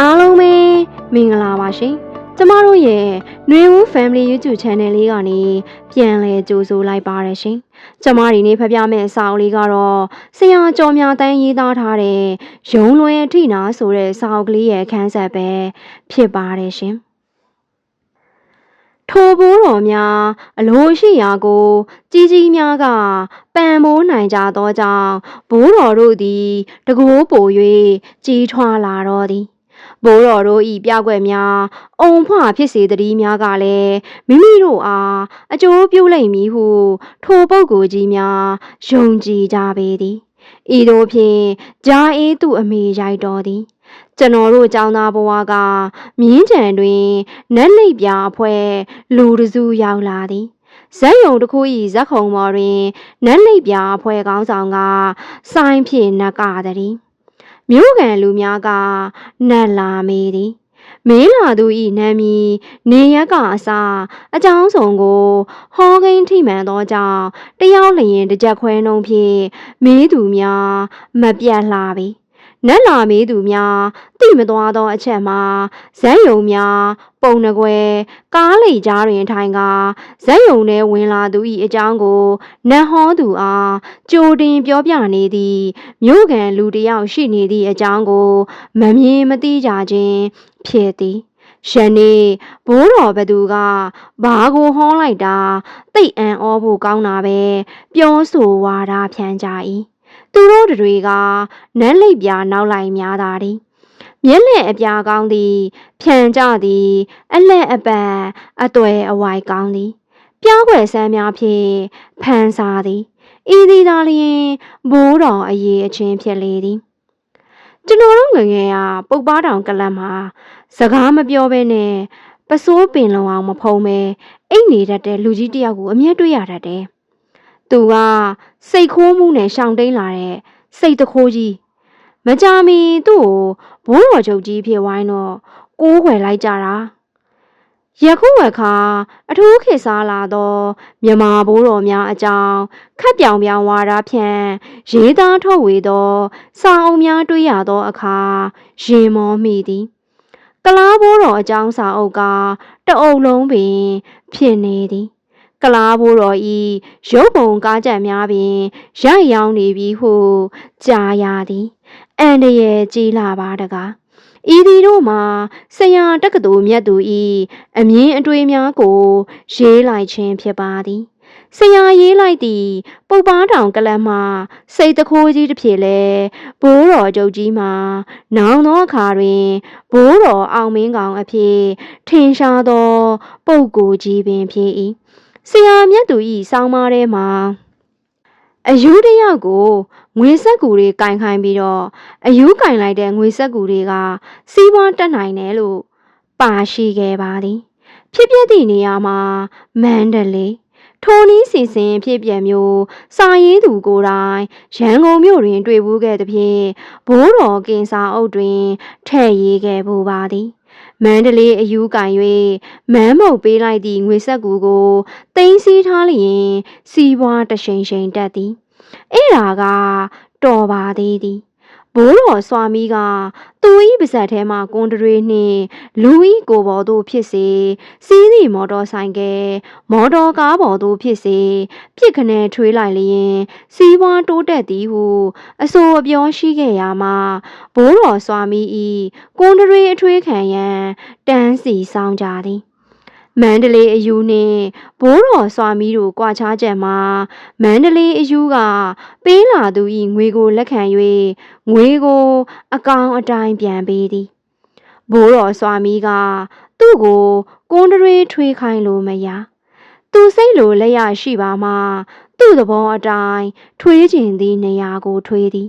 အားလုံးပဲမင်္ဂလာပါရှင်ကျမတို့ရဲ့ຫນွေဦး Family YouTube Channel လေးကနေပြန်လည်ကြိုဆိုလိုက်ပါရရှင်ကျမဒီနေ့ဖပြမယ့်စာအုပ်လေးကတော့ဆရာကျော်မြတန်းရေးသားထားတဲ့ရုံလွယ်အထိနာဆိုတဲ့စာအုပ်ကလေးရဲ့ခန်းဆက်ပဲဖြစ်ပါတယ်ရှင်ထိုဘိုးတော်များအလိုရှိရာကိုကြီးကြီးများကပံမိုးနိုင်ကြသောကြောင့်ဘိုးတော်တို့သည်တကိုးပို၍ကြီးထွားလာတော်သည် ဘိုးတော်တို့ဤပြောက်ွက်များအုံဖွာဖြစ်စေတည်းများကလည်းမိမိတို့အားအကျိုးပြုလိမ့်မည်ဟုထိုပုဂ္ဂိုလ်ကြီးများယုံကြည်ကြပေသည်ဤသို့ဖြင့်ဂျာအေးသူအမေရိုက်တော်သည်ကျွန်တော်တို့ចောင်းသားဘဝကမြင်းကြံတွင်နက်လိပ်ပြာအဖွဲ့လူတစုရောက်လာသည်ဇက်ယုံတစ်ခု၏ဇက်ခုံပေါ်တွင်နက်လိပ်ပြာအဖွဲ့ကောင်းဆောင်ကစိုင်းဖြင့်နက်ကသည် မြို့ကန်လူများကနတ်လာမေးသည်မေးလာသူဤနာမည်နေရက်ကအစာအကြောင်းစုံကိုဟောကိန်းထိမှန်သောကြောင့်တယောက်လျင်တစ်ကြက်ခွဲနှုံးဖြင့်မေးသူများမပြတ်လှပြီ နက်လာမေးသူများတိမသွားသောအချက်မှာဇက်ယုံများပုံနှကွယ်ကားလိတ်ကြားတွင်ထိုင်ကာဇက်ယုံထဲဝင်လာသူ၏အကြောင်းကိုနတ်ဟောသူအားကြိုတင်ပြောပြနေသည်မြို့ကန်လူတစ်ယောက်ရှိနေသည့်အကြောင်းကိုမမြင်မသိကြခြင်းဖြစ်သည်ယနေ့ဘိုးတော်ဘသူကဘာကိုဟောလိုက်တာတိတ်အံ့ဩဖို့ကောင်းတာပဲပြောဆိုဝါဒဖြန့်ကြ၏ သူတို့တွေကနန်းလိပ်ပြာနောက်လိုက်များသာသည်မျက်လက်အပြာကောင်းသည်ဖြန်ကြသည် အလက်အပံအသွယ်အဝိုက်ကောင်းသည်ပြောင်းွယ်ဆန်းများဖြင့်ဖန်စားသည်ဤသည်သာလျှင်ဘိုးတော်အရေးအချင်းဖြစ်လေသည်ကျွန်တော်တို့ငယ်ငယ်ကပုပ်ပားတောင်ကလပ်မှာစကားမပြောဘဲနဲ့ပစိုးပင်လုံအောင်မဖုံးပဲအိတ်နေတတ်တဲ့လူကြီးတယောက်ကိုအမြဲတွေ့ရတတ်တယ်။ သူကစိတ်ခိုးမှုနဲ့ရှောင်တိန်လာတဲ့စိတ်တခိုးကြီးမကြမီသူ့ကိုဘိုးတော်ချုပ်ကြီးဖြစ်ဝိုင်းတော့ကိုးခွယ်လိုက်ကြတာယခုအခါအထူးခေတ်စားလာသောမြမဘိုးတော်များအကြောင်းခက်ပြောင်ပြောင်ဝါဒဖြန့်ရေးသားထုတ်ဝေသောစာအုပ်များတွေ့ရသောအခါရင်မောမိသည်ကလားဘိုးတော်အကြောင်းစာအုပ်ကတအုပ်လုံးပင်ဖြစ်နေသည် ကလားဘိုးတော်ဤရုပ်ပုံကားကြံများပင်ရိုက်ရောင်းနေပြီဟုကြားရသည်အန်တရဲ့ကြီးလာပါတကားဤသည်တို့မှာဆရာတက္ကသိုလ်မြတ်သူဤအမြင်အတွေ့များကိုရေးလိုက်ခြင်းဖြစ်ပါသည်ဆရာရေးလိုက်သည့်ပုပ်ပားတောင်ကလပ်မှစိတ်တခိုးကြီးတစ်ဖြစ်လဲဘိုးတော်ကျုပ်ကြီးမှာနောင်သောအခါတွင်ဘိုးတော်အောင်မင်းကောင်အဖြစ်ထင်ရှားသော ပုပ်ကိုကြီးပင်ဖြစ်၏ ဆရာမြတ်သူဤဆောင်းပါးထဲမှာအယူတယောက်ကိုငွေဆက်ကူတွေကင်ခိုင်းပြီးတော့အယူကင်လိုက်တဲ့ငွေဆက်ကူတွေကစီးပွားတက်နိုင်တယ်လို့ပါရှိခဲ့ပါသည် ဖြစ်ပျက်သည့်နေရာမှာမန္တလေးထိုနည်းစီစဉ်ဖြစ်ပြမျိုးစာရေးသူကိုယ်တိုင်ရန်ကုန်မြို့တွင် တွေ့ဘူးခဲ့သဖြင့်ဘိုးတော်ကင်စာအုပ်တွင်ထည့်ရေးခဲ့ပူပါသည် မန္တလေးအယူကင်၍မန်းမုတ်ပေးလိုက်သည့်ငွေဆက်ကူကိုတင်းစီးထားလျင်စီးပွားတရှိန်ရှိန်တက်သည်အဲ့ဒါကတော်ပါသေးသည် ဘိုးတော်စွာမီးကသူဤပါဇက်ထဲမှကွန်တရေနှင့်လူဤကိုပေါ်သို့ဖြစ်စေစီးသည့်မော်တော်ဆိုင်ကဲမော်တော်ကားပေါ်သို့ဖြစ်စေပြစ်ခနဲထွေးလိုက်လျင်စီးပွားတိုးတက်သည်ဟုအဆိုအပြောရှိခဲ့ရာမှာဘိုးတော်စွာမီးဤကွန်တရေအထွေးခံရန်တန်းစီဆောင်ကြသည် မန္တလေးအယူနှင့်ဘိုးတော်စွာမီးတို့ကြွာချချက်မှာမန္တလေးအယူကပေးလာသူ၏ငွေကိုလက်ခံ၍ငွေကို အကောင်အတိုင်းပြန်ပေးသည်ဘိုးတော်စွာမီးကသူ့ကိုကွန်တရေထွေးခိုင်းလို့မရသူစိတ်လိုလက်ရရှိပါမှသူ့သဘောအတိုင်းထွေးကျင်သည့်နေရာကိုထွေးသည်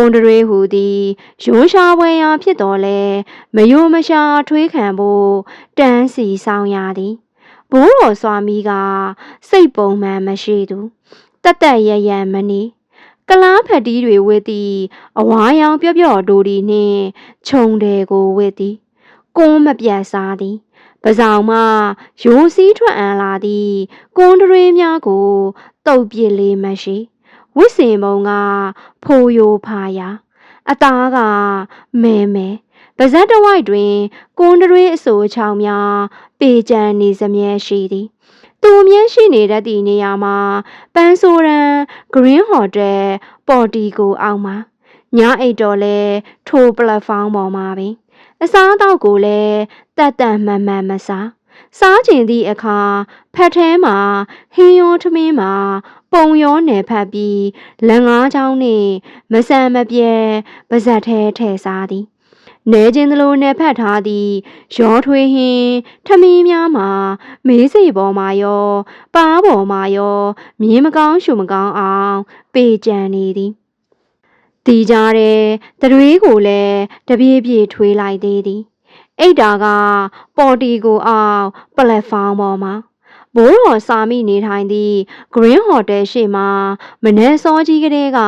ကွန်တရေဟူသည်ရိုးရှားပွဲရာဖြစ်တော်လဲမယိုမရှာထွေးခံဖို့တန်းစီဆောင်ရသည်ဘိုးတော်စွာမီးကစိတ်ပုံမှန်မရှိသူတတ်တတ်ရရမနေကလားဖက်တီးတွေဝစ်သည်အဝါရောင် ပြော့ပြော့ဒိုဒီနှင့်ခြုံတယ်ကိုဝစ်သည်ကွန်းမပြတ်စားသည်ပဇောင်မှရိုးစည်းထွက်အံလာသည်ကွန်တရေများကိုတုတ်ပြစ်လေးမရှိ ဝစ်စင်ပုံကဖိုယိုဖာယာအသားကမဲမဲပါဇက်တဝိုက်တွင်ကွန်တရွေးအဆိုချောင်းများပေကြံနေစမြဲရှိသည်သူအမြဲရှိနေတတ်သည့်နေရာမှာပန်းဆိုရန် Green Hotel ပေါ်တီကိုအောက်မှာညအိတ်တော်လဲထိုပလက်ဖောင်းပေါ်မှာပင်အစားအသောက်ကိုလည်းတတ်တတ်မှန်မှန်မစားစားကျင်သည့်အခါဖက်ထဲမှာဟင်းရောထမင်းမှာ ပုံရောနယ်ဖက်ပြီးလက်ငါးချောင်းနှင့်မဆန်မပြဲပါဇက်ထဲထည့်စားသည်နဲချင်းသလိုနယ်ဖက်ထားသည့်ရောထွေးဟင်းထမင်းများမှာမေးစိပေါ်မှာရော ပါးပေါ်မှာရောမြင်းမကောင်းရှုမကောင်းအောင် ပေကြံနေသည်တီးကြတဲ့တရွေးကိုလည်းတပြေးပြေးထွေးလိုက်သေးသည်အိတ်တာကပေါ်တီကိုအောင်ပလက်ဖောင်းပေါ်မှာ ဘိုးတော်စာမိနေထိုင်သည့် Green Hotel ရှိမှမနေ့စောကြီးကလေးက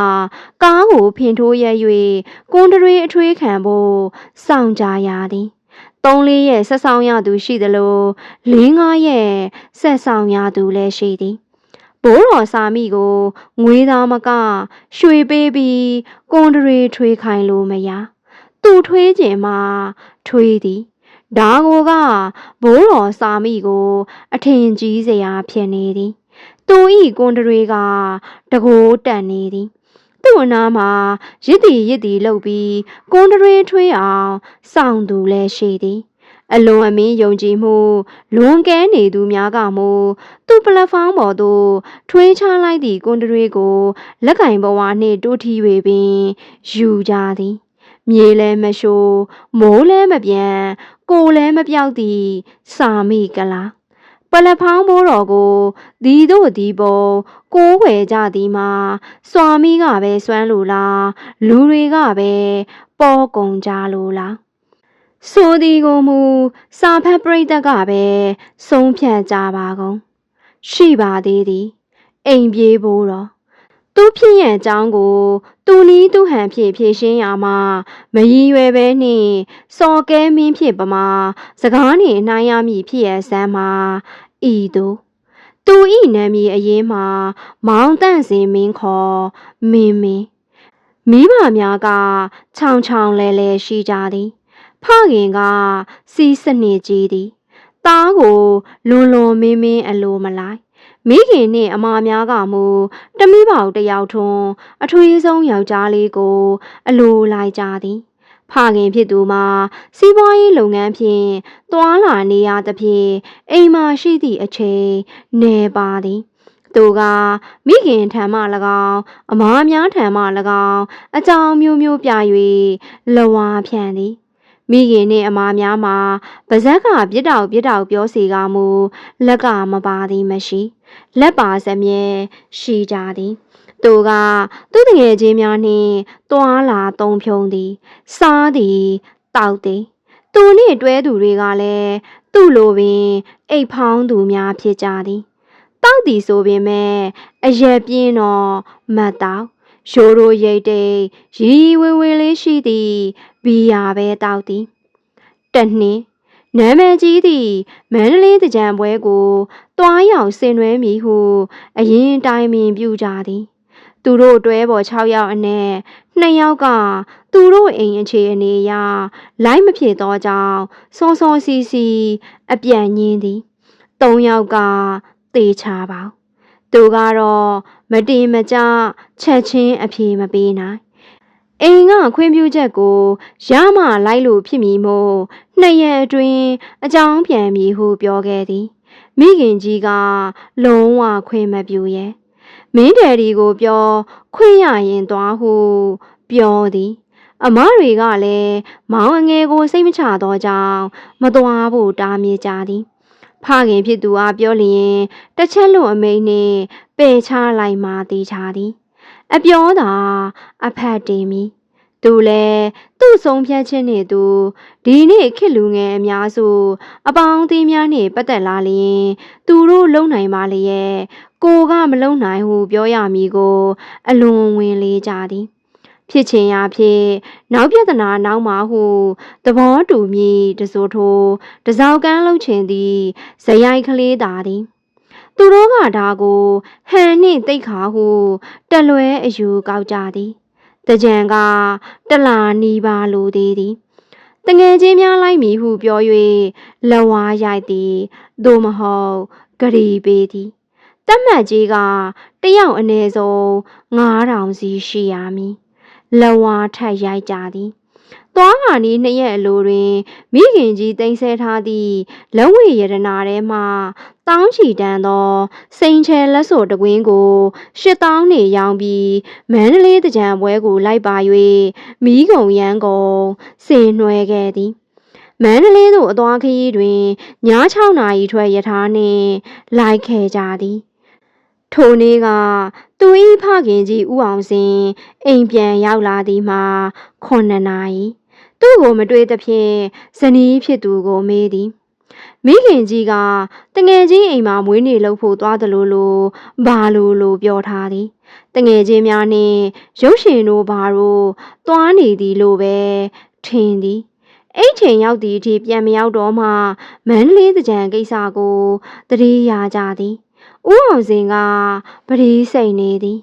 ကားကိုဖင်ထိုးရ၍ကွန်တရီအထွေးခံဖို့စောင့်ကြရသည်သုံးလေးရဲ့ဆက်ဆောင်ရသူရှိသလိုလေးငါးရဲ့ဆက်ဆောင်ရသူလည်းရှိသည်ဘိုးတော်စာမိကိုငွေသားမက ရွှေပေးပြီးကွန်တရီထွေးခိုင်းလို့မရသူထွေးခြင်းမှာထွေးသည် ဒါကိုကဘိုးတော်စာမိကို အထင်ကြီးစရာဖြစ်နေသည်သူဤကွန်တတွေကတကိုးတန်နေသည်သူ့အနားမှာရစ်တီရစ်တီလှုပ်ပြီးကွန်တတွေထွေးအောင်စောင့်သူလည်းရှိသည် အလွန်အမင်းယုံကြည်မှုလွန်ကဲနေသူများကမူသူ့ပလက်ဖောင်းပေါ်သို့ထွေးချလိုက်သည့်ကွန်တတွေကိုလက်ကင်ဘဝနှင့်တိုးထီ၍ပင်ယူကြသည်မြေလဲမရှိုးမိုးလဲမပြန် ကိုလဲမပြောက်သည့်စာမိကလားပလက်ဖောင်းဘိုးတော်ကိုဒီတို့ဒီပုံကိုးဝယ်ကြသည်မှာစွာမိကပဲစွမ်းလို့လားလူတွေကပဲပေါ်ကုန်ကြလို့လားဆိုဒီကိုမူစာဖတ်ပရိသတ်ကပဲဆုံးဖြတ်ကြပါကုန်ရှိပါသေးသည်အိမ်ပြေးဘိုးတော်သူဖြစ်ရဲ့အကြောင်းကို သူနီးသူဟန်ဖြစ်ဖြည့်ရှင်းရမှာမရည်ရွယ်ပဲနှင့်စော်ကဲမင်းဖြစ်ပမာစကားနှင့်နှိုင်းရမည်ဖြစ်ရဲ့ဆန်းမှာဤသူသူဤနာမည်အရေးမှာ မောင်တန့်စင်မင်းခေါ်မင်းမင်းမိဘများကခြောင်ခြောင်လဲလဲရှိကြသည်ဖခင်ကစီးစနစ်ကြီးသည်သားကိုလွန်လွန်မင်းမင်းအလိုမလိုက် မိခင်နှင့်အမများကမူတမိပေါတယောက်ထွန်းအထွေးဆုံးယောက်ျားလေးကို အလိုလိုက်ကြသည်ဖခင်ဖြစ်သူမှာစီးပွားရေးလုပ်ငန်းဖြင့်တွာလာနေရသဖြင့်အိမ်မှာရှိသည့်အချိန်နေပါသည်သူကမိခင်ထံမှ၎င်းအမားများထံမှ၎င်းအကြောင်းမျိုးမျိုးပြ၍လဝါဖြန့်သည် မိခင်နှင့်အမားများမှာပါဇက်ကပြစ်တောက်ပြစ်တောက်ပြောစီကမူလက်ကမပါသည်မရှိလက်ပါစမြဲရှိကြသည်သူကသူ့တငယ်ချင်းများနှင့်တွာလာတုံဖြုံသည်စားသည်တောက်သည်သူနှင့်တွဲသူတွေကလည်းသူ့လိုပင်အိတ်ဖောင်းသူများဖြစ်ကြသည်တောက်သည်ဆိုပေမဲ့အရက်ပြင်းတော့မတ်တောက်ရိုးရိုးရိတ်တိတ်ရီဝေဝေလေးရှိသည် ဘီယာပဲတောက်သည်တနှင်းနာမည်ကြီးသည့်မန္တလေးတကြံပွဲကိုတွားရောက်ဆင်နွှဲမည်ဟုအရင်တိုင်ပင်ပြုကြသည်သူတို့တွဲပေါ်6ယောက်အနက်2ယောက်ကသူတို့အိမ်အခြေအနေအရလိုက်မဖြစ်သောကြောင့်စောစောစီစီအပြန့်ညင်းသည်3ယောက်ကသေချာပါသူကတော့မတင်မကြချက်ချင်းအပြေမပေးနိုင် အိမ်ကခွင့်ပြုချက်ကိုရမှလိုက်လို့ဖြစ်မည်မို့နှစ်ရက်အတွင်းအကြောင်းပြန်မည်ဟုပြောခဲ့သည်မိခင်ကြီးကလုံးဝခွင့်မပြုရဲ့မင်းတယ်ဒီကိုပြောခွင့်ရရင်သွားဟုပြောသည်အမတွေကလည်းမောင်အငယ်ကိုစိတ်မချသောကြောင့်မသွားဖို့တားမြစ်ကြသည်ဖခင်ဖြစ်သူအားပြောလျင်တစ်ချက်လွန်အမိန်နှင့်ပယ်ချလိုက်မှသေးချသည် အပြောသာအဖတ်တင်မီသူလည်းသူ့ဆုံးဖြတ်ခြင်းနှင့်သူဒီနေ့ခေတ်လူငယ်အများစုအပေါင်းအသင်းများနှင့်ပတ်သက်လာလျင်သူတို့လုံနိုင်ပါလျက်ကိုကမလုံနိုင်ဟုပြောရမည်ကိုအလွန်ဝင်လေးကြသည်ဖြစ်ချင်ရာဖြစ်နောက်ပြဿနာနောက်မှာဟုသဘောတူမည်တစိုးထိုးတစောက်ကန်းလုံးချင်သည်ဇယိုက်ကလေးသာသည် သူတို့ကဒါကိုဟန်နှင့်တိတ်ခါဟုတလွဲအယူကောက်ကြသည်တကြံကတလာနီးပါလိုသေးသည်တငယ်ချင်းများလိုက်မည်ဟုပြော၍လဝါရိုက်သည်သို့မဟုတ်ဂရီပေးသည်တတ်မှတ်ကြီးကတယောက်အနည်းဆုံး9000စီရှိရမည်လဝါထက်ရိုက်ကြသည်သွားခါနီးနှစ်ရက်အလိုတွင် မိခင်ကြီးတင်ဆဲထားသည့်လက်ဝဲရတနာထဲမှ တောင်းချီတန်းသောစိန်ချဲလက်စော်တကွင်းကိုရှစ်တောင်းနေရောင်းပြီးမန္တလေးတကြံပွဲကိုလိုက်ပါ၍မိကုံရန်ကုန်ဆင်နွှဲခဲ့သည်မန္တလေးသို့အသွားခရီးတွင်ည6နာရီထွက်ရထားနှင့်လိုက်ခဲ့ကြသည်ထိုနေ့ကသူ၏ဖခင်ကြီးဦးအောင်စင်အိမ်ပြန်ရောက်လာသည်မှာ9နာရီသူ့ကိုမတွေ့သဖြင့်ဇနီးဖြစ်သူကိုမေးသည် မိခင်ကြီးကတငယ်ချင်းအိမ်မှာမွေးနေ့လုပ်ဖို့သွားသလိုလိုဘာလိုလိုပြောထားသည်တငယ်ချင်းများနှင့်ရုပ်ရှင်တို့ဘာတို့သွားနေသည်လို့ပဲထင်သည်အဲ့ချိန်ရောက်သည့်အထိပြန်မရောက်တော့မှမန္တလေးတကြံကိစ္စကိုတတိရကြသည်ဦးအောင်စင်ကပရိစိတ်နေသည်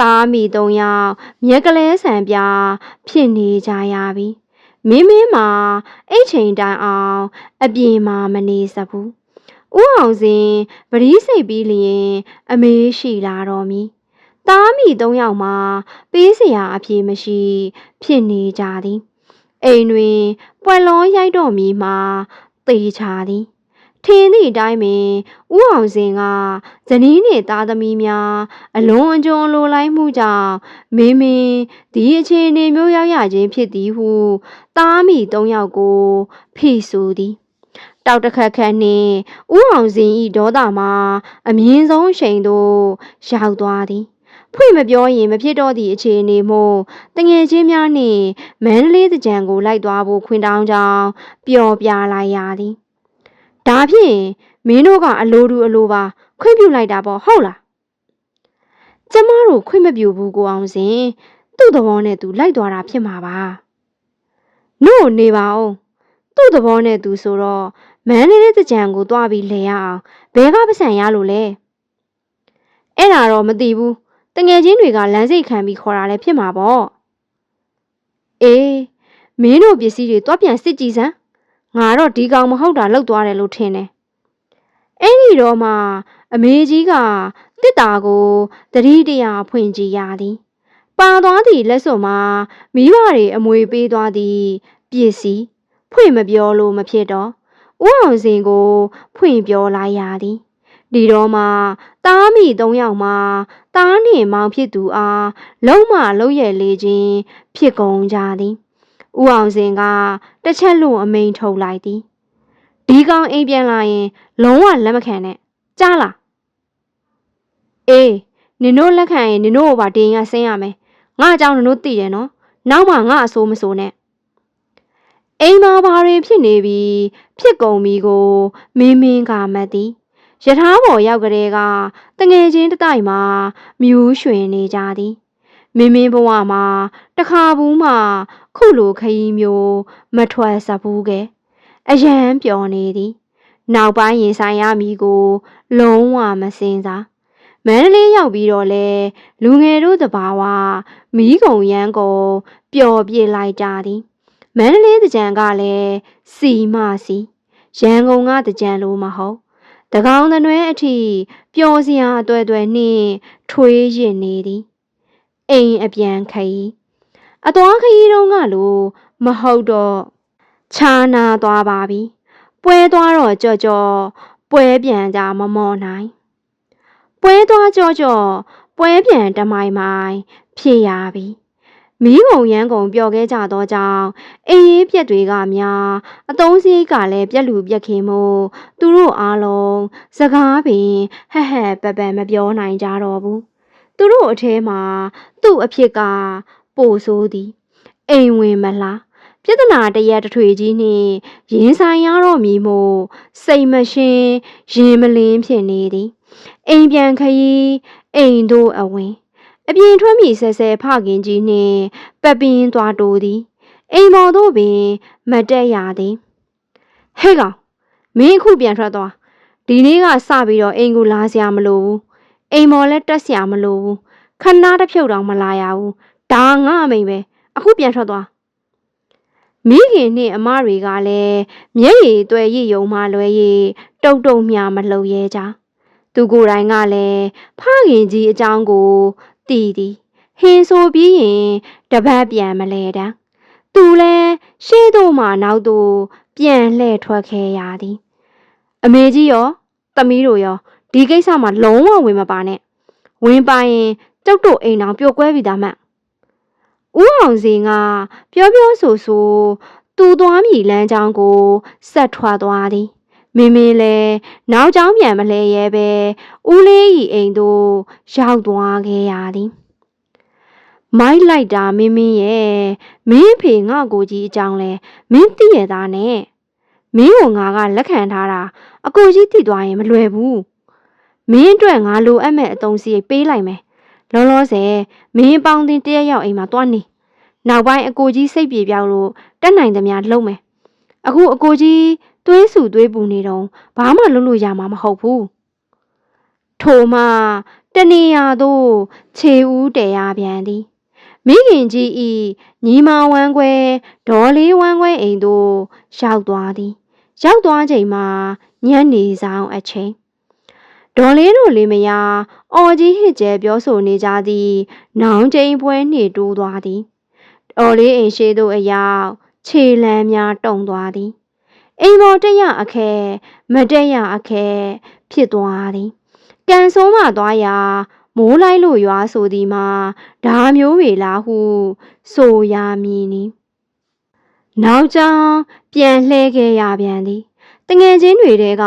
သားမိသုံးယောက်မြက်ကလေးဆံပြဖြစ်နေကြရပြီ မင်းမင်းမှာအဲ့ချိန်တိုင်အောင် အပြင်မှာမနေစဘူးဦးအောင်စင်ပရိစိတ်ပြီးလျင် အမေးရှိလာတော်မီသားမိသုံးယောက်မှာပေးစရာအပြေမရှိ ဖြစ်နေကြသည်အိမ်တွင်ပွက်လုံးရိုက်တော်မီမှာတေချာသည် ထင်းသည့်အတိုင်းပင်ဦးအောင်စင်ကဇနီးနှင့်သားသမီးများအလွန်အကျွံလိုလိုက်မှုကြောင့်မင်းမင်းဒီအခြေအနေမျိုးရောက်ရခြင်းဖြစ်သည်ဟုသားမိသုံးယောက်ကိုဖိဆိုသည်တောက်တခတ်ခတ်နှင့်ဦးအောင်စင်ဤဒေါသမှာအမြင့်ဆုံးအချိန်သို့ရောက်သွားသည်ဖွင့်မပြောရင်မဖြစ်တော့သည့်အခြေအနေမို့တငယ်ချင်းများနှင့်မန္တလေးတကြံကိုလိုက်သွားဖို့ခွင့်တောင်းကြောင်းပျော်ပြလိုက်ရသည် ဒါဖြင့်မင်းတို့ကအလိုတူအလိုပါ ခွင့်ပြုလိုက်တာပေါ့ဟုတ်လားကျမတို့ခွင့်မပြုဘူးကိုအောင်စင်သူ့သဘောနဲ့သူလိုက်သွားတာဖြစ်မှာပါနို့နေပါအောင်သူ့သဘောနဲ့သူဆိုတော့မန်းလေးတဲ့ကြံကိုတွားပြီးလဲရအောင်ဘဲကပစံရလို့လဲအဲ့ဒါတော့မသိဘူးတငယ်ချင်းတွေကလမ်းစိတ်ခံပြီးခေါ်တာလည်းဖြစ်မှာပေါ့အေးမင်းတို့ပစ္စည်းတွေတွားပြန်စစ်ကြည့်စမ်း ငါတော့ဒီကောင်မဟုတ်တာလောက်သွားတယ်လို့ထင်တယ်အဲ့ဒီတော့မှအမေကြီးကတစ်တာကိုတတိတရာဖွင့်ကြည့်ရသည်ပါသွားသည့်လက်စွပ်မှာမိဘတွေအမွေပေးသွားသည့်ပစ္စည်းဖွင့်မပြောလို့မဖြစ်တော့ဦးအောင်စင်ကိုဖွင့်ပြောလိုက်ရသည်ဒီတော့မှတားမိသုံးယောက်မှတားနှင့်မောင်ဖြစ်သူအားလုံးမလုံးရဲ့လေချင်းဖြစ်ကုန်ကြသည် ဦးအောင်စင်ကတစ်ချက်လုံးအမိန်ထုတ်လိုက်သည်ဒီကောင်အိမ်ပြန်လာရင် လုံးဝလက်မခံနဲ့ကြားလားအေးနင်တို့လက်ခံရင်နင်တို့ကိုပါတင်ရဆင်းရမယ်ငါအကြောင်းနင်တို့သိတယ်နော်နောက်မှငါအဆိုးမဆိုးနဲ့အိမ်မှာဘာတွေဖြစ်နေပြီဖြစ်ကုန်ပြီကိုမင်းမင်းကမတ်သည်ယထာပေါ်ရောက်ကလေးကတငယ်ချင်းတတိုက်မှာမြူးရွှင်နေကြသည်မင်းမင်းဘဝမှာတခါဘူးမှ ခုလိုခရီးမျိုးမထွက်စဘူးကဲအယံပျော်နေသည်နောက်ပိုင်းရင်ဆိုင်ရမည်ကို လုံးဝမစင်စားမန္တလေးရောက်ပြီးတော့လဲလူငယ်တို့တဘာဝမီးကုံရမ်းကုန်ပျော်ပြစ်လိုက်ကြသည်မန္တလေးတကြံကလည်းစီမစီရန်ကုန်ကတကြံလိုမဟုတ်တကောင်တနွဲအထိပျော်စရာအတွေ့အတွေ့နှင့်ထွေးရင်နေသည်အိမ်အပြန်ခရီး အသွားခရီးတုန်းကလိုမဟုတ်တော့ခြားနာသွားပါပြီပွဲသွားတော့ကြော့ကြော့ပွဲပြန်ကြမမော်နိုင်ပွဲသွားကြော့ကြော့ပွဲပြန်တမိုင်မိုင်ဖြစ်ရပြီမီးကုံရမ်းကုံပျော်ခဲ့ကြသောကြောင့်အေးရေးပြက်တွေကများအတုံးစည်းကလည်းပြက်လူပြက်ခင်မို့သူတို့အားလုံးစကားပင်ဟက်ဟက်ပပမပြောနိုင်ကြတော့ဘူးသူတို့အထဲမှာသူ့အဖြစ်က ပိုဆိုးသည်အိမ်ဝင်မလားပြဿနာတရက်တထွေကြီးနှင့်ရင်ဆိုင်ရတော့မည်မို့စိတ်မရှင်းရင်မလင်းဖြစ်နေသည်အိမ်ပြန်ခရီးအိမ်တို့အဝင်အပြင်ထွက်မိဆဲဆဲဖခင်ကြီးနှင့်ပပင်းသွားတိုးသည်အိမ်ပေါ်သို့ပင်မတက်ရသည်ဟဲ့ကောင်မင်းအခုပြန်ထွက်သွားဒီနေ့ကစပြီးတော့အိမ်ကိုလာစရာမလိုဘူးအိမ်မော်လည်းတက်စရာမလိုဘူးခဏတစ်ဖြုတ်တောင်မလာရဘူး ဒါငါအမိန်ပဲအခုပြန်ထွက်သွားမိခင်နှင့်အမတွေကလည်းမျက်ရည်သွဲရည်ယုံမှလွဲ၍တုတ်တုံမြမလှုပ်ရဲကြသူကိုယ်တိုင်ကလည်းဖခင်ကြီးအကြောင်းကိုတည်သည်ဟင်းဆိုပြီးရင်တပတ်ပြန်မလဲတမ်းသူလည်းရှေ့သို့မှနောက်သို့ပြန်လှည့်ထွက်ခဲ့ရသည်အမေကြီးရောသမီးတို့ရောဒီကိစ္စမှာလုံးဝဝင်မပါနဲ့ဝင်ပါရင်ကြောက်တို့အိမ်အောင်ပြိုကွဲပြီသားမှ ဦးအောင်စင်ကပြောပြောဆိုဆိုသူသွားမိလမ်းကြောင်းကိုဆက်ထွက်သွားသည်မင်းမင်းလည်းနောက်ကျောင်းပြန်မလဲရဲပဲဦးလေးဤအိမ်သို့ရောက်သွားခဲ့ရသည်မိုက်လိုက်တာမင်းမင်းရဲ့မင်းအဖေငါ့ကိုကြီးအကြောင်းလဲမင်းသိရသားနဲ့မင်းကိုငါကလက်ခံထားတာအကိုကြီးတည်သွားရင်မလွယ်ဘူးမင်းအတွက်ငါလိုအပ်မဲ့အတုံးစီပေးလိုက်မယ် လောလောဆယ်မင်းပေါင်းတင်တရက်ရောက်အိမ်မှာတွားနေနောက်ပိုင်းအကိုကြီးစိတ်ပြေပြောက်လို့တက်နိုင်သမျှလုပ်မယ်အခုအကိုကြီးသွေးစုသွေးပူနေတော့ဘာမှလုပ်လို့ရမှာမဟုတ်ဘူးထို့မှတနေရာသို့ခြေဦးတည်ရပြန်သည်မိခင်ကြီးဤညီမဝမ်းခွဲဒေါ်လေးဝမ်းခွဲအိမ်သို့ရောက်သွားသည်ရောက်သွားချိန်မှာညနေဆောင်အချိန် ဒေါ်လေးတို့လေးမယားအော်ကြီးဟစ်ကျဲပြောဆိုနေကြသည်နောင်ချိန်ပွဲနှင့်တိုးသွားသည်ဒေါ်လေးအိမ်ရှိသို့အရောက်ခြေလမ်းများတုံသွားသည်အိမ်ပေါ်တက်ရအခဲမတက်ရအခဲဖြစ်သွားသည်ကံဆိုးမှသွားရာမိုးလိုက်လို့ရွာဆိုသည်မှာဓာမျိုးဝေလားဟု ဆိုရမည်နီနောက်ကြောင်ပြန်လှဲခဲ့ရပြန်သည် တငယ်ချင်းတွေတဲက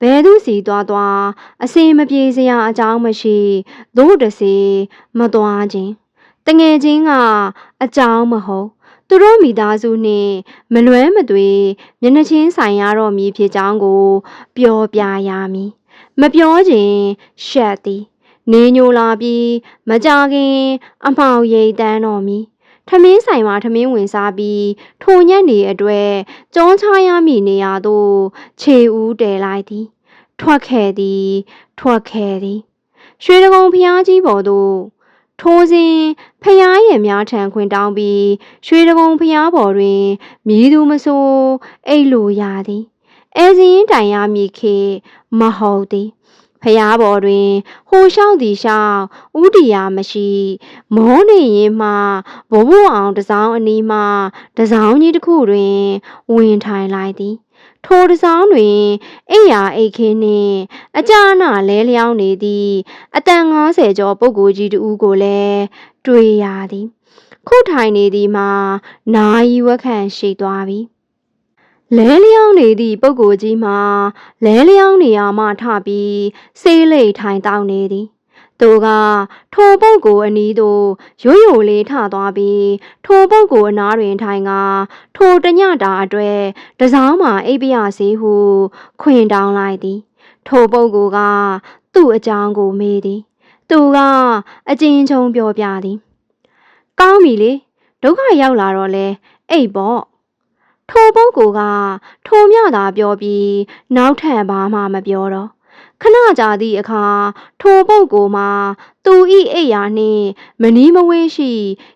ဘဲသူစီသွားသွားအစင်မပြေစရာအကြောင်းမရှိသို့တစေမသွားခြင်းတငယ်ချင်းကအကြောင်းမဟုတ်သူတို့မိသားစုနှင့်မလွဲမသွေမျက်နှချင်းဆိုင်ရတော့မည်ဖြစ်ကြောင်းကို ပြောပြရမည်မပြောခြင်းရှက်သည်နေညိုလာပြီးမကြခင် အမောင်ရိတ်တန်းတော်မီ ထမင်းဆိုင်မှာထမင်းဝင်စားပြီးထိုညက်နေအတွေ့ကြောချရမိနေရသို့ခြေဦးတဲလိုက်သည် ထွက်ခဲ့သည် ထွက်ခဲ့သည်ရွှေတကုံဖျားကြီးပေါ်သို့ထိုးစဉ်ဖျားရဲ့များထံခွင်တောင်းပြီးရွှေတကုံဖျားပေါ်တွင်မြည်သူမဆိုအိတ်လိုရသည်အဲစင်းတိုင်ရမည်ခေမဟုတ်သည် ဖျားပေါ်တွင်ဟိုလျှောက်သည်လျှောက်ဥတီယာမရှိမောနေရင်မှဘိုးဘိုးအောင်တစောင်းအနီးမှတစောင်းကြီးတစ်ခုတွင်ဝင်ထိုင်လိုက်သည်ထိုတစောင်းတွင်အိယာအိတ်ခင်းနှင့်အကြနာလဲလျောင်းနေသည့်အတန်90ကျော်ပုဂ္ဂိုလ်ကြီးတူကိုလည်းတွေ့ရသည် ခုထိုင်နေသည်မှာနာယီဝက်ခန့်ရှိသွားပြီ လဲလျောင်းနေသည့်ပုဂ္ဂိုလ်ကြီးမှာလဲလျောင်းနေရမှထပြီးဆေးလိတ်ထိုင်တောင်းနေသည်သူကထိုပုတ်ကိုအနီးသို့ရိုးရိုးလေးထသွားပြီးထိုပုတ်ကိုအနားတွင်ထိုင်ကထိုတညတာအတွက်တစောင်းမှအိပ်ပြရစေဟု ခွင်တောင်းလိုက်သည် ထိုပုတ်ကိုကသူ့အကြောင်းကိုမေးသည် သူကအကျဉ်းချုံပြောပြသည် ကောင်းပြီလေဒုက္ခရောက်လာတော့လဲအိပ်ပေါ့ ထိုပုတ်ကိုကထိုမြသာပြောပြီးနောက်ထပ်ဘာမှမပြောတော့ခဏကြာသည့်အခါထိုပုတ်ကိုမှသူဤအိယာနှင့်မနီးမဝင်းရှိ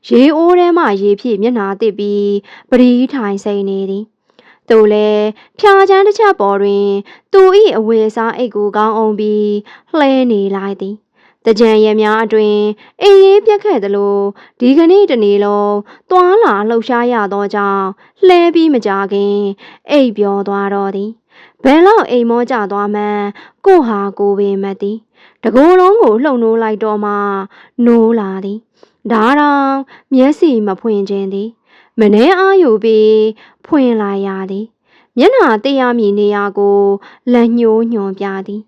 ရေအိုးထဲမှရေဖြည့်မျက်နှာတစ်ပြီးပရီးထိုင်စိန်နေသည်သူလည်းဖြာချမ်းတစ်ချက်ပေါ်တွင် သူဤအဝေစားအိတ်ကိုကောင်းအောင်ပြီးလှဲနေလိုက်သည် တကြံရများအတွင်အေးရေးပြက်ခဲ့သလိုဒီကနေ့တနေ့လုံးသွားလာလှုပ်ရှားရသောကြောင့်လှဲပြီးမကြခင်အိပ်ပျော်သွားတော့သည်ဘယ်လောက်အိမ်မောကြသွားမှန်းကိုဟာကိုပင်မသိတကိုယ်လုံးကိုလှုံနိုးလိုက်တော့မှနိုးလာသည်ဒါတောင်မျက်စိမဖွင့်ခြင်းသည်မနှဲအားယူပြီးဖွင့်လာရသည်မျက်နှာတေးရမည်နေရာကိုလက်ညှိုးညွန်ပြသည်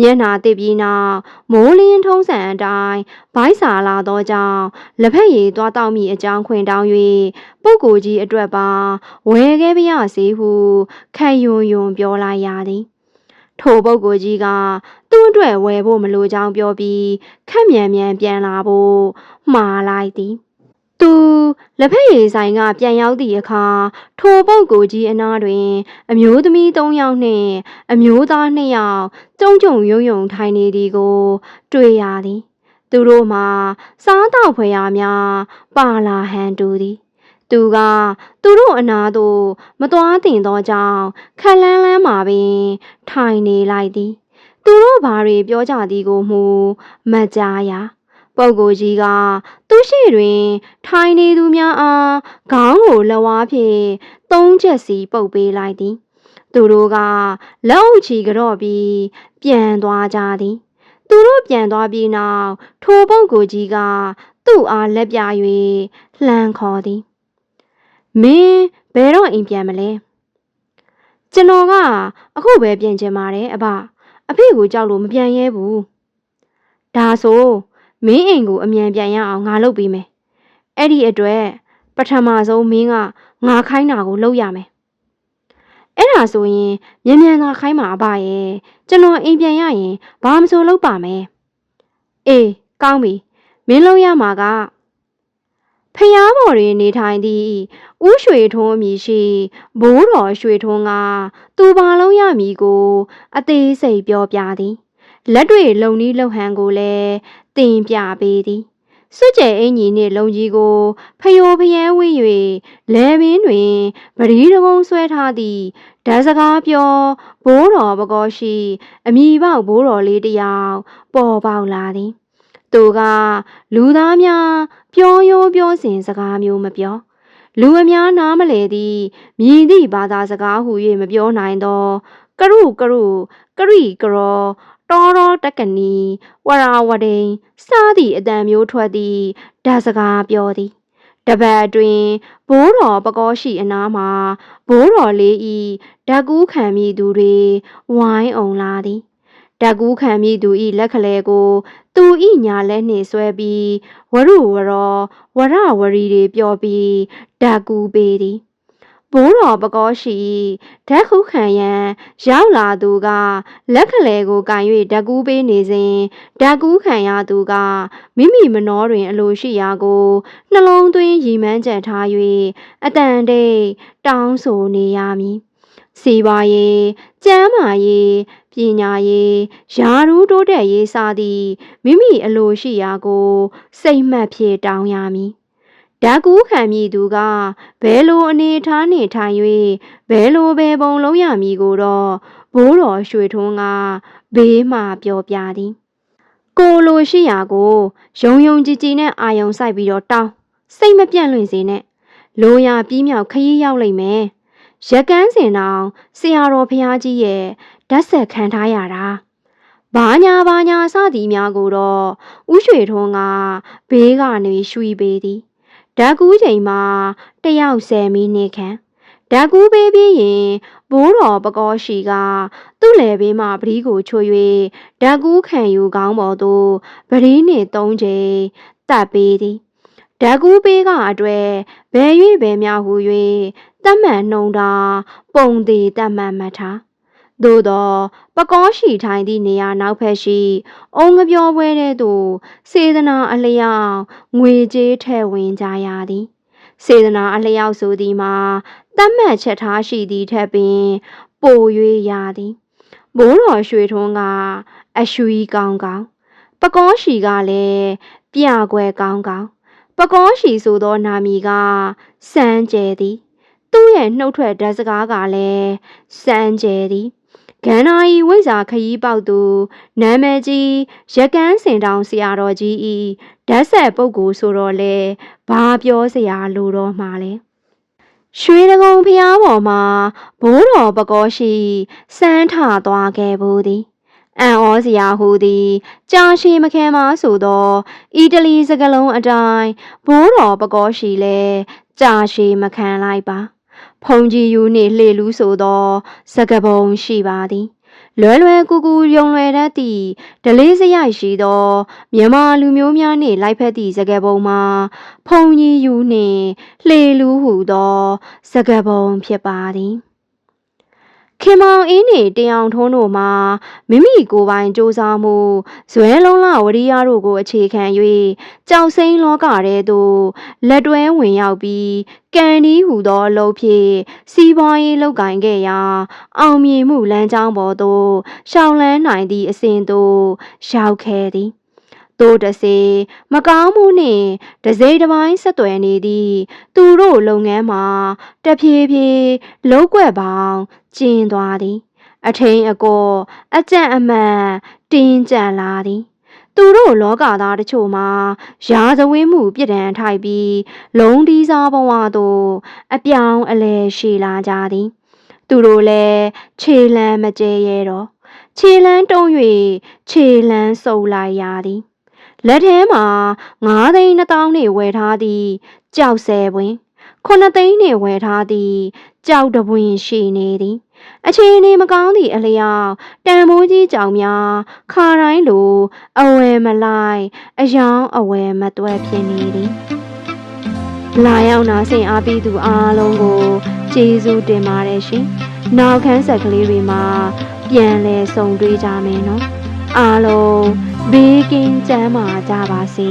မျက်နှာတစ်ပြီးနောက်မိုးလင်းထုံးစံအတိုင်းဘိုက်စာလာသောကြောင့်လက်ဖက်ရည်သွားတောက်မိအကြောင်းခွင်တောင်း၍ပုပ်ကိုကြီးအတွက်ပါဝယ်ခဲ့ပြရစီဟုခံယွန်ယွန်ပြောလိုက်ရသည်ထိုပုပ်ကိုကြီးကသူ့အတွက်ဝယ်ဖို့မလိုကြောင်းပြောပြီးခက်မြန်မြန်ပြန်လာဖို့မှားလိုက်သည် သူလက်ဖက်ရည်ဆိုင်ကပြန်ရောက်သည့်အခါထိုပုတ်ကိုကြီးအနားတွင် အမျိုးသမီး၃ယောက်နှင့် အမျိုးသား၂ယောက်ကျုံကျုံယုံယုံထိုင်နေသည်ကို တွေ့ရသည် သူတို့မှာစားတော့ဖွယ်ရာများပါလာဟန်တူသည်သူကသူတို့အနာသို့မသွားတင်သောကြောင့်ခက်လန်းလန်းမှာပင်ထိုင်နေလိုက်သည် သူတို့ဘာတွေပြောကြသည်ကိုမူမကြားရ ပုပ်ကိုကြီးကသူရှိတွင် ထိုင်နေသူများအားခေါင်းကိုလက်ဝါးဖြင့်သုံးချက်စီပုတ်ပေးလိုက်သည် သူတို့ကလက်အုပ်ချီကြော့ပြီးပြန်သွားကြသည်သူတို့ပြန်သွားပြီးနောက်ထိုပုပ်ကိုကြီးကသူ့အားလက်ပြ၍လှမ်းခေါ်သည်မင်းဘယ်တော့အိမ်ပြန်မလဲကျွန်တော်ကအခုပဲပြန်ချင်ပါတယ်အဘအဖေကိုကြောက်လို့မပြန်ရဲဘူးဒါဆို မင်းအိမ်ကိုအမြန်ပြန်ရအောင်ငါလုပ်ပေးမယ်အဲ့ဒီအတွက်ပထမဆုံးမင်းကငါခိုင်းတာကိုလုပ်ရမယ်အဲ့ဒါဆိုရင်မြန်မြန်သာခိုင်းမှာအဘရဲ့ကျွန်တော်အိမ်ပြန်ရရင်ဘာမှမဆိုလုပ်ပါမယ်အေးကောင်းပြီမင်းလုပ်ရမှာကဖျားပေါ်တွင်နေထိုင်သည့်ဦးရွှေထွန်းအမည်ရှိဘိုးတော်ရွှေထွန်းကသူပါလုံးရမည်ကို အသေးစိတ်ပြောပြသည် လက်တွေလုံနီးလှုပ်ဟန်ကိုလည်းတင်ပြပေးသည်စွကြဲအင်ကြီးနှင့်လုံကြီးကိုဖယိုဖယဲဝေး၍လဲပင်တွင်ပရီးတကုံဆွဲထားသည့်ဓာတ်စကားပြောဘိုးတော်ပကောရှိအမိပေါက်ဘိုးတော်လေးတစ်ယောက်ပေါ်ပေါက်လာသည်သူကလူသားများပြောရိုးပြောစဉ်စကားမျိုးမပြောလူအများနားမလဲသည့်မြည်သည့်ဘာသာစကားဟု၍မပြောနိုင်သောကရုကရုကရိကရော တောတောတက္ကနီဝရာဝဒိန်စသည့်အတန်မျိုးထွက်သည့်ဓာတ်စကားပြောသည်တပတ်အတွင်းဘိုးတော်ပကောရှိအနားမှာဘိုးတော်လေးဤဓာတ်ကူးခံမိသူတွေဝိုင်းအောင်လာသည်ဓာတ်ကူးခံမိသူဤလက်ခလဲကို သူဤညာလက်နှင့်ဆွဲပြီးဝရုဝရောဝရဝရီတွေပြောပြီးဓာတ်ကူးပေးသည် ဘိုးတော်ပကောရှိဓာတ်ခုခံရန်ရောက်လာသူက လက်ခလဲကိုကန်၍ဓာတ်ကူးပေးနေစဉ်ဓာတ်ကူးခံရသူကမိမိမနှောတွင် အလိုရှိရာကိုနှလုံးသွင်းရီမှန်းချက်ထား၍အတန်တိတ်တောင်းဆိုနေရမည်စီပါရေးကျမ်းမာရေးပညာရေးယာရူးတိုးတက်ရေးစသည်မိမိအလိုရှိရာကို စိတ်မှတ်ဖြည့်တောင်းရမည် ဓာကူးခံမည်သူကဘယ်လိုအနေထားနှင့်ထိုင်၍ဘယ်လိုပဲပုံလုံးရမည်ကိုတော့ဘိုးတော်ရွှေထွန်းကဘေးမှပြောပြသည်ကိုလိုရှိရာကိုယုံယုံကြည်ကြည်နဲ့အာယုံစိုက်ပြီးတော့တောင်းစိတ်မပြန့်လွင့်စေနဲ့လိုရာပြီးမြောက်ခရီးရောက်လိမ့်မယ်ရက်ကန်းစင်တော်ဆရာတော်ဖျားကြီးရဲ့ဓာတ်ဆက်ခံထားရတာဘာညာဘာညာစသည်များကိုတော့ဥရွှေထွန်းကဘေးကနေရွှီပေးသည် ဓာတ်ကူးချိန်မှာတယောက်10မိနစ်ခန့်ဓာတ်ကူးပေးပြီးရင်ဘိုးတော်ပကောရှိက သူ့လယ်ဘေးမှပရီးကိုချိုး၍ဓာတ်ကူးခံယူကောင်းပေါ်သို့ပရီးနှင့်သုံးချိန်တပ်ပေးသည်ဓာတ်ကူးပေးကအတွက်ဘယ်၍ဘယ်များဟု၍တတ်မှန်နှုံတာ ပုံသေးတတ်မှန်မှတ်ထား သို့သောပကောရှိထိုင်သည့်နေရာနောက်ဖက်ရှိ အုံငပြောပွဲတဲ့သို့စေတနာအလျောက်ငွေကြေးထဲ့ဝင်ကြရသည်စေတနာအလျောက်ဆိုသည်မှာတတ်မှတ်ချက်ထားရှိသည်ထက်ပင် ပို၍ရသည်ဘိုးတော်ရွှေထွန်းကအရွှီကောင်းကောင်းပကောရှိကလည်းပြကွယ်ကောင်းကောင်းပကောရှိဆိုသောနာမည်ကစမ်းကျဲသည် သူ့ရဲ့နှုတ်ထွက်ဓာတ်စကားကလည်းစမ်းကျဲသည် ကန္နာဤဝိဇာခရီးပေါက်သူနာမည်ကြီးရကန်းစင်တောင်ဆရာတော်ကြီးဤဓာတ်ဆက်ပုဂ္ဂိုလ်ဆိုတော့လေဘာပြောစရာလိုတော့မှာလဲရွှေတကုံဖျားပေါ်မှာဘိုးတော်ပကောရှိစမ်းထသွားခဲ့ဘူးသည်အံ့ဩစရာဟူသည်ကြာရှည်မခဲမဆိုသောအီတလီစကလုံးအတိုင်းဘိုးတော်ပကောရှိလဲကြာရှည်မခံလိုက်ပါ ဖုန်ကြီးယူနှင့်လှေလူးဆိုသောစကပုံရှိပါသည်လွယ်လွယ်ကူကူယုံလွယ်တတ်သည့်ဒလေးစရိုက်ရှိသောမြန်မာလူမျိုးများနှင့်လိုက်ဖက်သည့်စကပုံမှာဖုန်ကြီးယူနှင့်လှေလူးဟုသောစကပုံဖြစ်ပါသည် ခင်မောင်အင်းနေတင်အောင်ထုံးတို့မှာမိမိကိုယ်ပိုင်စူးစမ်းမှုဇွဲလုံးလဝရိယတို့ကိုအခြေခံ၍ကြောက်စိမ့်လောကထဲသို့လက်တွဲဝင်ရောက်ပြီးကန်ဒီဟူသောအလုပ်ဖြင့်စီးပွားရေးလုပ်ကိုင်ခဲ့ရာအောင်မြင်မှုလမ်းကြောင်းပေါ်သို့ရှောင်လန်းနိုင်သည့်အစဉ်သို့ရောက်ခဲ့သည်သို့တစေမကောင်းမှုနှင့်တစိမ့်တစ်ပိုင်းဆက်သွယ်နေသည့်သူတို့လုပ်ငန်းမှာတဖြည်းဖြည်းလုံးကွက်ပေါင်း ကျင်းသွားသည် အထိန်အကောအကြံ့အမှန်တင်းကြပ်လာသည်သူတို့လောကသားတချို့မှာရာဇဝင်းမှုပြစ်ဒဏ်ထိုက်ပြီးလုံးဒီစားဘဝသို့အပြောင်းအလဲရှိလာကြသည်သူတို့လည်းခြေလမ်းမကျဲရဲတော့ခြေလမ်းတုံး၍ခြေလမ်းဆုပ်လိုက်ရသည်လက်ထဲမှာ9သိန်း2000နှင့်ဝယ်ထားသည့်ကြောက်ဆယ်ပွင့်9သိန်းနှင့်ဝယ်ထားသည့်ကြောက်တပွင့်ရှိနေသည် အခြေအနေမကောင်းသည့်အလျောက်တန်မိုးကြီးကြောင်များခါတိုင်းလိုအဝယ်မလိုက်အယောင်အဝယ်မတွဲဖြစ်နေသည်လာရောက်နာဆင်အားပေးသူအားလုံးကိုကျေးဇူးတင်ပါတယ်ရှင်နောက်ခန်းဆက်ကလေးတွေမှာပြန်လည်ဆုံတွေ့ကြမယ်နော်အားလုံးဘေးကင်းကျန်းမာကြပါစေ